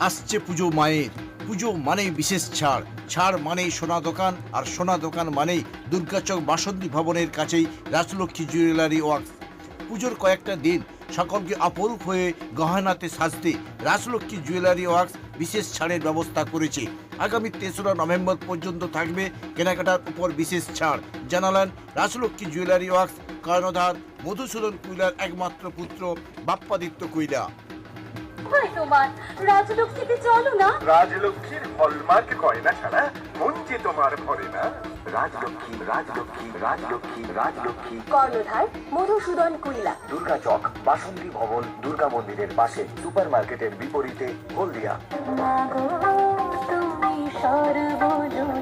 আসছে পুজো মায়ের পুজো মানেই বিশেষ ছাড়। ছাড় মানেই সোনা দোকান, আর সোনা দোকান মানেই দুর্গাচক বাসন্তী ভবনের কাছেই রাজলক্ষ্মী জুয়েলারি ওয়ার্কস পুজোর কয়েকটা দিন সকলকে অপরূপ হয়ে গহনাতে সাজতে রাজলক্ষ্মী জুয়েলারি ওয়ার্কস বিশেষ ছাড়ের ব্যবস্থা করেছে। আগামী তেসরা নভেম্বর পর্যন্ত থাকবে কেনাকাটার উপর বিশেষ ছাড়। জানালেন রাজলক্ষ্মী জুয়েলারি ওয়ার্কস কর্ণধার মধুসূদন কুইলার একমাত্র পুত্র বাপ্পাদিত্য কুইলা। তোমার? রাজলক্ষ্মীতে চলো না। রাজলক্ষ্মীর হলমার্ক গয়না ছাড়া মন যে তোমার ভরে না। রাজলক্ষ্মী রাজলক্ষ্মী রাজলক্ষ্মী রাজলক্ষ্মী। কর্ণধার মধুসূদন কুইলা। দুর্গা চক বাসন্তী ভবন দুর্গা মন্দিরের পাশে সুপার মার্কেটের বিপরীতে হলদিয়া। তুমি সর্বজনী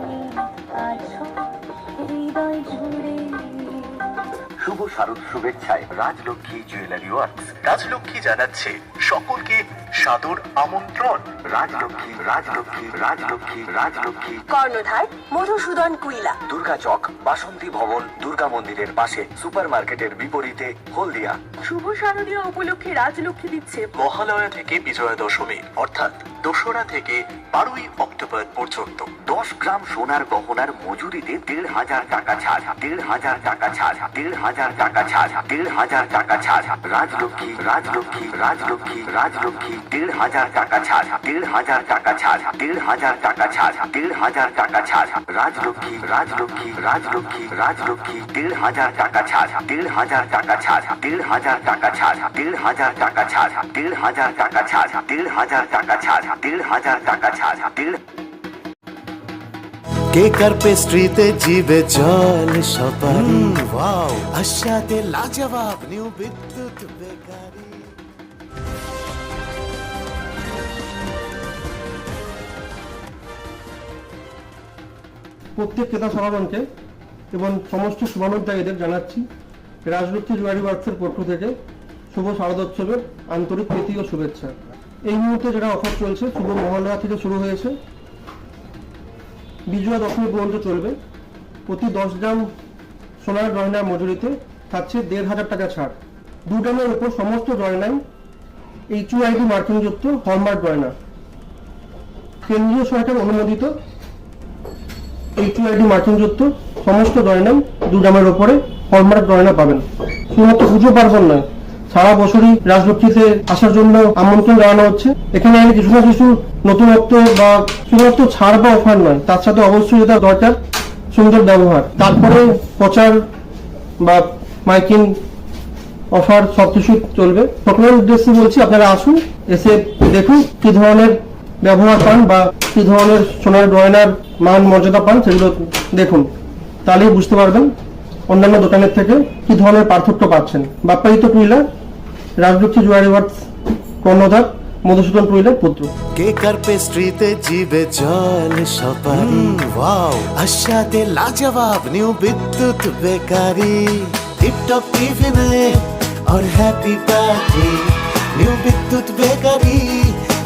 শারদ শুভেচ্ছায় রাজলক্ষ্মী জুয়েলারি ওয়ার্কস রাজলক্ষ্মী জানাচ্ছে সকলকে সাদর আমন্ত্রণ। রাজলক্ষ্মী রাজলক্ষ্মী রাজলক্ষ্মী রাজলক্ষ্মী। কর্ণধার মধুসূদন কুইলা। দুর্গা চক বাসন্তী ভবন দুর্গা মন্দিরের পাশে সুপার মার্কেটের বিপরীতে হলদিয়া। শুভ শারদীয় উপলক্ষে রাজলক্ষ্মী দিচ্ছে মহালয়া থেকে বিজয়া দশমী অর্থাৎ দোসরা থেকে বারোই অক্টোবর পর্যন্ত। দশ গ্রাম সোনার গহনার মজুরিতে দেড় হাজার টাকা ছাড় দেড় হাজার টাকা ছাড় দেড় হাজার টাকা ছাড় দেড় হাজার টাকা ছাড়। রাজলক্ষ্মী রাজলক্ষ্মী রাজলক্ষ্মী রাজলক্ষ্মী। দেড় হাজার টাকা ছাড় দেড় হাজার টাকা ছাড় দেড় হাজার টাকা ছাড় দেড় হাজার টাকা ছাড় রাজলক্ষ্মী রাজলক্ষ্মী রাজলক্ষ্মী রাজলক্ষ্মী দেড় হাজার টাকা ছাড় দেড় হাজার টাকা ছাড় দেড় হাজার টাকা ছাড় দেড় হাজার টাকা ছাড় দেড় হাজার টাকা ছাড় দেড় হাজার টাকা ছাড় দেড় হাজার টাকা ছাড় দেড় কেকার পেস্ট্রিতে জিবে জল সপারি ওয়াও আশাতে লাজবাব নিউ বিদ্যুৎ বেকারি প্রত্যেক ক্রেতা সমাগমকে এবং সমস্ত শুভানুধ্যায়ীদের জানাচ্ছি রাজলক্ষ্মী জুয়ারি ওয়ার্কসের পক্ষ থেকে শুভ শারদোৎসবের আন্তরিক প্রীতি ও শুভেচ্ছা। এই মুহূর্তে যেটা অফার চলছে, শুভ মহালয়া থেকে শুরু হয়েছে। বিজয়া দশমী পর্যন্ত চলবে। প্রতি দশ গ্রাম সোনার গয়নার মজুরিতে থাকছে দেড় হাজার টাকা ছাড়। দু গ্রামের উপর সমস্ত গয়নায় এইচ আইডি মার্কিংযুক্ত হলমার্ক গয়না। কেন্দ্রীয় সরকার অনুমোদিত এইচআইডি মার্কিংযুক্ত সমস্ত গয়নাই দু গ্রামের ওপরে হলমার্ক গয়না পাবেন। শুধুমাত্র পুজো পার্বণ নয়, সারা বছরই রাজলক্ষ্মীতে আসার জন্য আমন্ত্রণ জানানো হচ্ছে। এখানে এলে কিছু না কিছু নতুনত্ব বা শুধুমাত্র ছাড় বা অফার নয়, তার সাথে অবশ্যই যেটা দরকার, সুন্দর ব্যবহার। তারপরে প্রচার বা মাইকিং অফার সব কিছু চলবে। সকলের উদ্দেশ্যে বলছি, আপনারা আসুন, এসে দেখুন কি ধরনের ব্যবহার পান বা কি ধরনের সোনার গয়নার মান মর্যাদা পান সেগুলো দেখুন। তাহলেই বুঝতে পারবেন অন্যান্য দোকানের থেকে কি ধরনের পার্থক্য পাচ্ছেন। বাপ্পাদিত্য টুইলা রাজলক্ষ্মী জুয়ারি ভাটস কর্ণধার মধুসূদন টুইলার পুত্র। কে আর পেস্ট্রিতে জিবে জল সপারি? ওয়াও আশাতে লাজবাব নিউ বিদ্যুৎ বেকারি। টিপটপ টিফিনে আর happy party new Bidyut bakery.